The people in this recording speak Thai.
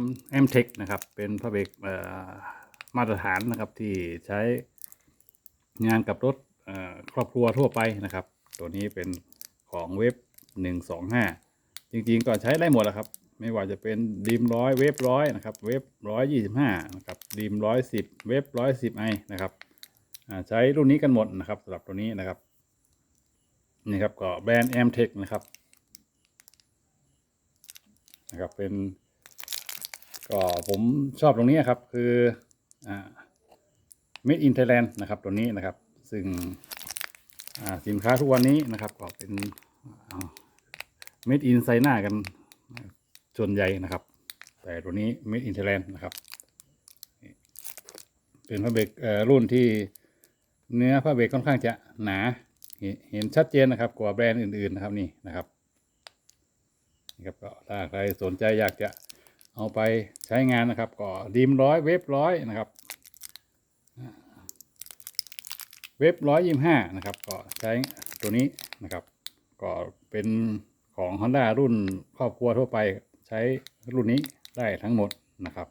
M M Tech นะครับ เป็นพระเบรกมาตรฐานนะครับที่ใช้งานกับรถครอบครัวทั่วไปนะครับ ตัวนี้เป็นของเว็บหนึ่งสองห้าจริงๆก็ใช้ได้หมดแหละครับ ไม่ว่าจะเป็นดีมร้อยเว็บร้อยนะครับ เว็บร้อยยี่สิบห้านะครับดีมร้อยสิบเว็บร้อยสิบไอนะครับใช้รุ่นนี้กันหมดนะครับสำหรับตัวนี้นะครับนี่ครับก็แบรนด์ M Tech นะครับนะครับเป็น ก็ผมชอบตรงนี้ครับ คืออ่า Made in Thailand นะครับ ตัวนี้นะครับ ซึ่งสินค้าทุกวันนี้นะครับก็เป็นอ่า Made in ไซน่ากันส่วนใหญ่นะครับ แต่ตัวนี้ Made in Thailand นะครับ เป็นผ้าเบรกรุ่นที่เนื้อผ้าเบรกค่อนข้างจะหนา เห็นเห็นชัดเจนนะครับ กว่าแบรนด์อื่น ๆ นะครับนี่นะครับนี่ครับก็ถ้าใครสนใจอยากจะ เอาไปใช้งานนะครับก็ดีมร้อยเว็บร้อยนะครับ เว็บร้อยยี่ห้านะครับ ก็ใช้ตัวนี้นะครับ ก็เป็นของ Honda รุ่นครอบครัวทั่วไปใช้รุ่นนี้ได้ทั้งหมดนะครับ